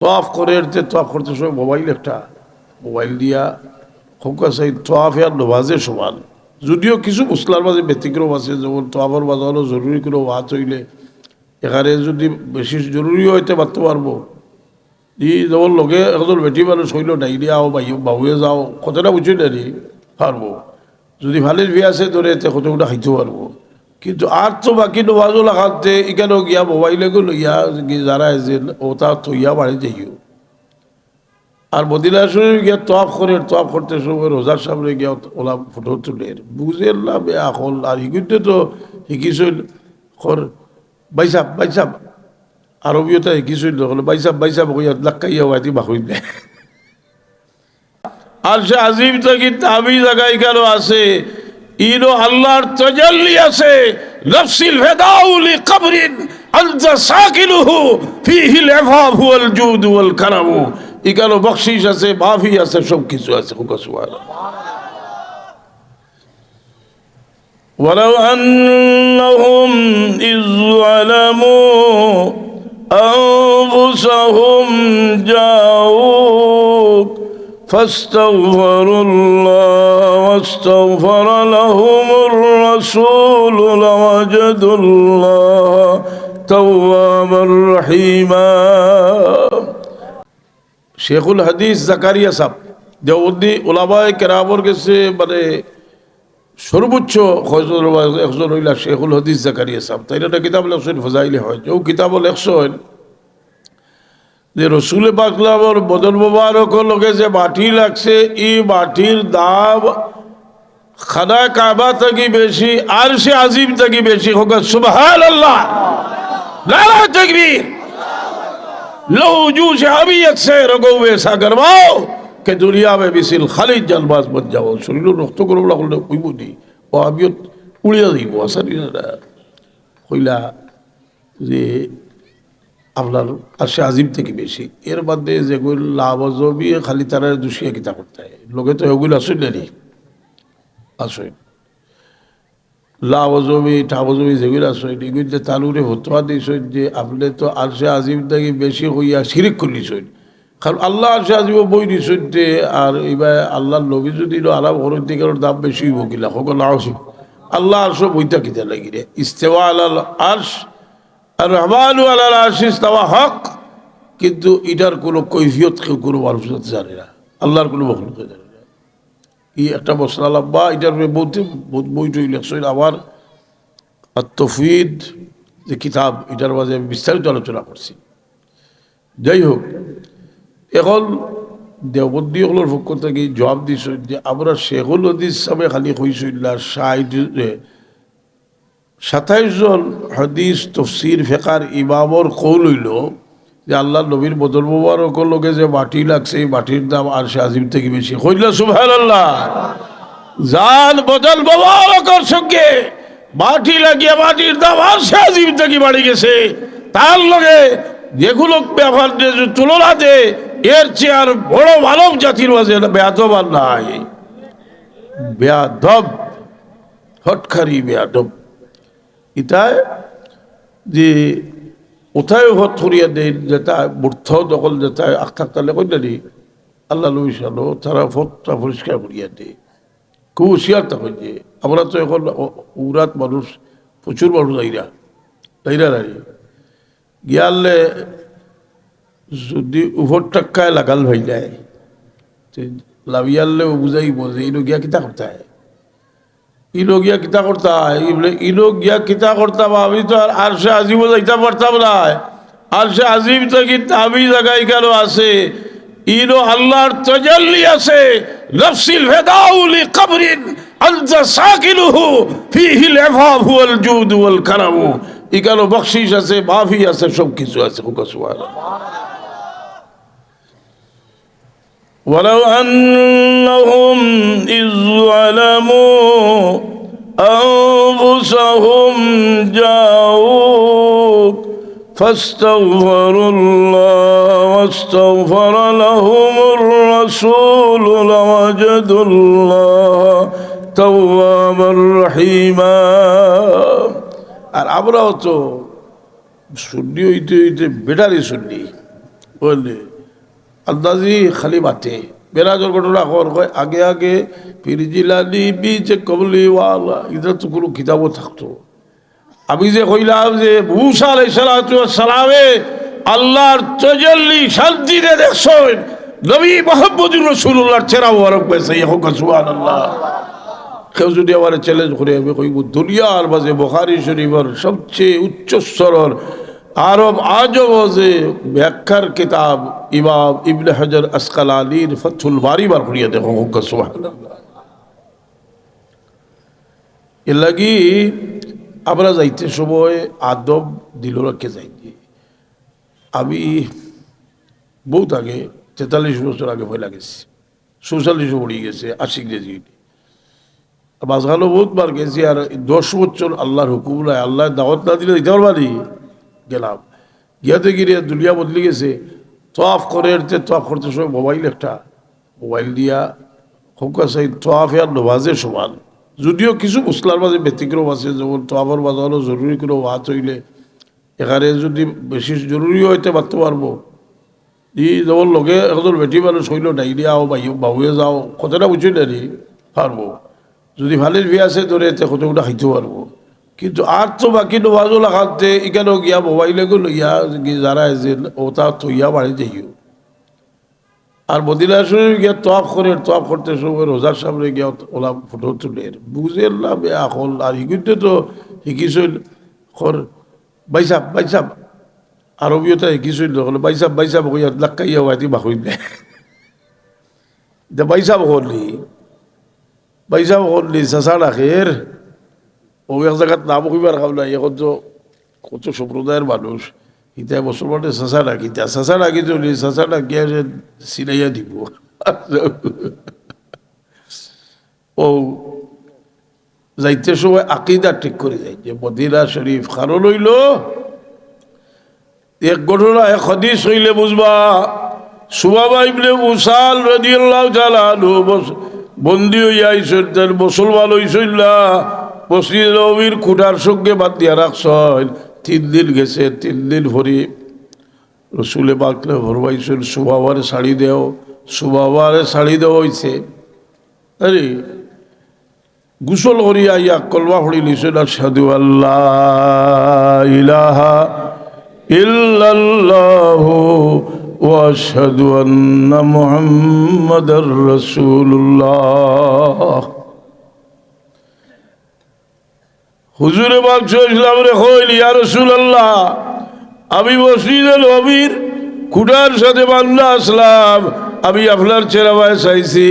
তোয়াফ করে এরতে তোয়াফ করতে সময় মোবাইল একটা, মোবাইল দিয়া হোক আছে তোয়াফ আর নমাজের সমান। যদিও কিছু মুসলার মাঝে ব্যতিক্রম আছে, যেমন তোয়াফের মাঝে হলো জরুরি কোনো ওয়াত হইলে, এখানে যদি বেশি জরুরি হইতে পারতে পারব। ই যেমন লগে একজন বেটি মানুষ হইল ডাইরিয়া আও বাবুয়ে যাও কতটা বুঝি নারি পারব। যদি ভালের বিয়ে আছে ধরে কতগুলো খাইতে পারব। কিন্তু আর তো বাকি নমাজও লাগাতে, এখানেও গিয়া মোবাইলে গুলো ইয়া যারা যে ওটা থইয়া বাড়ি যাইও। আর মদিনা শরীফ গিয়া তোয়াফ করে তোয়াফ করতে সময় রোজার সামনে গিয়া ওলা ফটো তুলে বুঝে না বেয়া হল আর ইগুতে তো শিকিছিল কর বাইসাব বাইসাব আরবিয়তা শিকিছিল হলে বাইসাব বাইসাব কইয়া লাক্কাইয়া হওয়াতি বাহুই দেয় আর সে আজিম থেকে তাবি জায়গায় গেল আছে। ইনো আল্লাহর তজাল্লি আছে নফসিল ফেদাউলি কবরিন আনতা সাকিলুহু ফিহি লাফাফ ওয়াল জুদ ওয়াল কারামু ইকালো বকশিস আছে মাফি আছে সব কিছু আছে হুকা সুবহানাল্লাহ ولو أنهم إذ ظلموا أنفسهم جاءوك فاستغفروا الله واستغفر لهم الرسول لوجدوا الله توابا رحيما শেখুল হাদিস জাকারিয়া সাহ দেওবন্দি ওলামায় কেরামর গেছে মানে সর্বোচ্চ হজর একজন হইলা শেখুল হদিস জাকারিয়া সাহ তাই একটা কিতাব লেখছেন ফজাইলে হয় যে কিতাব লেখছেন যে রসুল পাকলামর বদল মোবারক লগে যে মাটি লাগছে এই মাটির দাম খানা কাবা থাকি বেশি আর সে আজিম থাকি বেশি হোক সুবহান আল্লাহ নারা তকবীর लो जू से हमीयत से रगो ऐसा करवाओ कि दुनिया में मिसिल खालिद जलबाज बन जाओ शरीर रक्त करो বলা করলে কইব নি ও আমিও উড়িয়া দিব আসানি না কইলা যে আপনার আসে আজিম থেকে বেশি। এর মধ্যে যেগুলো লাভ জমি খালি তারা দুষিয়া কিতা করতে হয়। লোকে তো এগুলো আসুন না আসুন লাভ জমি ঠাব জমি যেগুলো আসুন এগুলো তালুরে হতোয়া দিয়েছেন যে আপনি তো আরশে আজিম থেকে বেশি হইয়া শিরিক করিছেন কারণ আল্লাহ আরশে আজিম বই দিছেন যে, আর এবার আল্লাহর নবী যদি আলাপ হরণ থেকে দাম বেশি হইব সকল আসুন আল্লাহ আরশো বইটা কিতা লাগি রে। ইস্তেওয়া আল্লাহ আর্শ আর রহমানু আল্লাহ আশিস তাওয়া হক। কিন্তু এটার কোনো কৈফিয়ত কেউ কোনো মানুষ জানে না। আল্লাহর কোনো মখলুক জানে না। এই একটা মশলা লম্বা এটার বহুত বই টই লেখছেন আমার আর তফিদ যে কিতাব, এটার মাঝে আমি বিস্তারিত আলোচনা করছি। যাই হোক, এখন দেওবন্দি হলোর পক্ষ থেকে জবাব দিয়েছেন যে, আমরা শেখুল হদিস সামে খালি না ষাট সাতাইশ জন হদিস, তফসির ফেকার ইমামর কৌল হইল যে আল্লাহ নবীর বদল মোবারক লোকে যে মাটি লাগছে, এই মাটির দাম আর সে আজিম থেকে বেশি। কইল সুভান আল্লাহ জান বদল মোবারকর সঙ্গে মাটি লাগিয়ে মাটির দাম আর সে আজিম থেকে বাড়ি গেছে। তার লগে যেগুলো ব্যাপার তুলনাতে এর চেয়ে আর বড় মানব জাতির মাঝে বেয়াদব আর নাই। বেয়াদব হটখারি বেয়াদব। ইটায় যে কোথায় ঘর থরিয়া দেয় যেটা মূর্থ দখল, যেটা আখ থাকতালে কই দি আল্লাহ লইসালো তারা ফতটা পরিষ্কার করিয়া দেয় খুব হুশিয়ার তখন যে আমরা তো এখন উরাত মানুষ প্রচুর মানুষ আইরা আইরা দাঁড়িয়ে গিয়ালে যদি উভর টাক্কায় লাগাল ভাই যায় লাভিয়ালে বুঝাইব যে ইনো গিয়া কিতা করতে হয় ইনো গিয়া কিতা করতা? বলে গিয়া কিতা করতাম আমি তো আর আর সে আজিব যাইতে পারতাম না। আর সে আজিব থেকে আমি জায়গায় কেন আছে? ইনো আল্লাহর তজাল্লি আছে। নফসিল ফেদাউলি কবরিন আনতা সাকিলুহু ফিহি লাফাফ ওয়াল জুদ ওয়াল কারামু। ইকানো বকশিস আছে, মাফি আছে সব কিছু আছে, হুকা সুবহানাল্লাহ। ولو أنهم إذ ظلموا أنفسهم جاءوك فاستغفروا الله واستغفر لهم الرسول لوجدوا الله توابا رحيما আর আমরাও তো শুননি হইতে হইতে বেটারি শুননি বুঝলি আন্দাজি খালি বাতে বেরাজর ঘটনা কর কয় আগে আগে ফিরজিলানি বীজ কবলি ওয়ালা এটা তো কোনো কিতাবও থাকতো। আমি যে কইলাম যে মুসা আলাইসালামে আল্লাহর তজল্লি শান্তিতে দেখছেন, নবী মোহাম্মদুর রসুল্লাহর চেরা ওয়ারক পেয়েছে হোক সুবহানাল্লাহ। কেউ যদি আমার চ্যালেঞ্জ করে, আমি কইব, দুনিয়ার মাঝে বখারি শরীফের সবচেয়ে উচ্চ স্তরের আরব আজব যে ব্যাখ্যার কিতাব ইমাম ইবনে হাজার আসকাল আলীর ফথুল বারি বার করিয়া দেখো সুবহানাল্লাহ। লাগি আমরা যাইতে সময় আদব দিল রাখে যাইতে আমি বহুত আগে, তেতাল্লিশ বছর আগে ভয় লাগেছি। চৌচল্লিশও পড়ি গেছে আশি গ্রেজুয়েট। মাঝখানে বহুত বার গেছি আর দশ বছর আল্লাহর হুকুম নাই আল্লাহ দাওয়াত না দিলে দিতে পারবানি গেলাম। গিয়াতে গিয়ে দুলিয়া বদলে গেছে। তোয়াফ করে তোয়াফ করতে সময় মোবাইল একটা। মোবাইল দিয়া হোকা সাই তোয়াফে আর নমাজের সমান। যদিও কিছু মুসলার মাঝে ব্যতিক্রম আছে, যেমন তোয়াফের বাজানো জরুরি কোনো ওয়াত হইলে। এখানে যদি বেশি জরুরি হইতে পারতে পারব। ই যেমন লগে একজন বেটি মানুষ হইল ডাইরিয়া ও বাই বাহুয়ে যাও, কথাটা বুঝি নি পারব। যদি ভালের বিয়ে আছে, ধরে এতে কতগুলো খাইতে পারব। কিন্তু আর তো বাকি নমাজও লাগাতে, এখানেও গিয়া মোবাইলে গেলো ইয়া যারা যে ওটা থইয়া বাড়ি যাইও। আর মদিনা শরীফ গিয়া তফ করে তফ করতে সময় রোজার সামনে গিয়া ওলা ফটো তুলে। বুঝে না এখন আর ইগুতে তো শিকিছিল খর বাইসাব বাইসাব আরবিয়তা শিকিছিল হলে বাইসাব বাইসাব কইয়া লাক্কাইয়া হয়তো বাকইলে দে বাইসাব করলি। বাইসাব করলি চাচা রাখের ও এক জায়গাত নাম কইবার খাব না এখন তো কত সম্প্রদায়ের মানুষ। ইতা মুসলমানে চাচা ডাকি তা চাচা ডাকি চলি চাচা ডাকিয়া যে দিব। ও, যাইতে সময় আকিদা ঠিক করে যায়, যে মদিনা শরীফ কারণ হইল, এক ঘটনা, এক হদিস হইলে বুঝবা সুবাবা ইবনে উসাল রাদিয়াল্লাহু তাআলা বন্দি হইয়া আইসেন, তার মুসলমান হইসইল না। মসজিদ নবীর খুঁটার সঙ্গে বাদ দিয়া রাখছেন তিন দিন গেছে, তিন দিন ভরি রসুলে বাকলে ভরবাইছেন সুবাবারে শাড়ি দেও, সুবাবারে শাড়ি দেওয়া হইছে। আরে, গুসল করিয়া ইয়া কলমা পড়ি লিছেন আশহাদু আল্লাহ ইলাহা ইল্লাল্লাহু আন্না মুহাম্মাদার রাসূলুল্লাহ। হুজুরে বাক্স ইসলাম রে রাসূলুল্লাহ, আমি মসজিদে নবীর খুঁটার সাথে বান্দা আসলাম। আমি আপনার চেহারা চাইছি।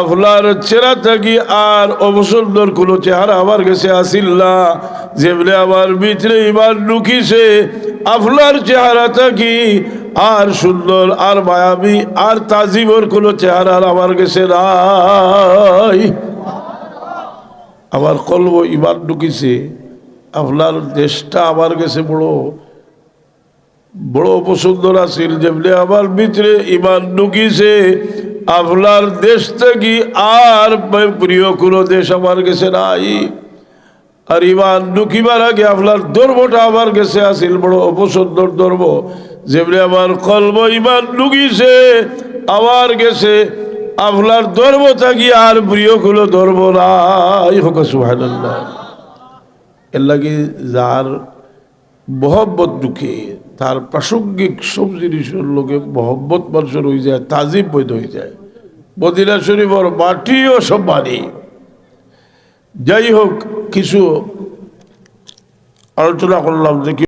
আপনার চেহারা থাকি আর অবসন্দর কোনো চেহারা আমার কাছে আসিল না। যেমনি আমার ভিতরে ইমান ঢুকিছে, আপনার চেহারা থাকি আর সুন্দর, আর মায়াবী, আর তাজিবর কোনো চেহারা আমার কাছে নাই। আমার কলব ইমান ঢুকিছে, আপনার দেশটা আমার কাছে বড় বড় অপসুন্দর আছিল যেমনি আমার ভিতরে ইমান ঢুকিছে, আপনার দেশ থেকে আর প্রিয় কোনো দেশ আমার কাছে নাই। আর ইমান ঢুকিবার আগে আপনার ধর্মটা আমার কাছে আছিল, বড় অপসুন্দর ধর্ম। যেমনি আমার কলব ইমান ঢুকিছে, আমার গেছে আপনার ধর্ম থাকি আর প্রিয় কোনো ধর্ম নাই হোক সুহানুল্লাহ এর লাগে যার মহব্বত ঢুকে তার প্রাসঙ্গিক সব জিনিসের লোকে মহব্বত মানুষের হয়ে যায়, তাজিব বৈধ হয়ে যায়। মদিনা শরীফর মাটিও সব মানি। যাই হোক, কিছু আলোচনা করলাম যে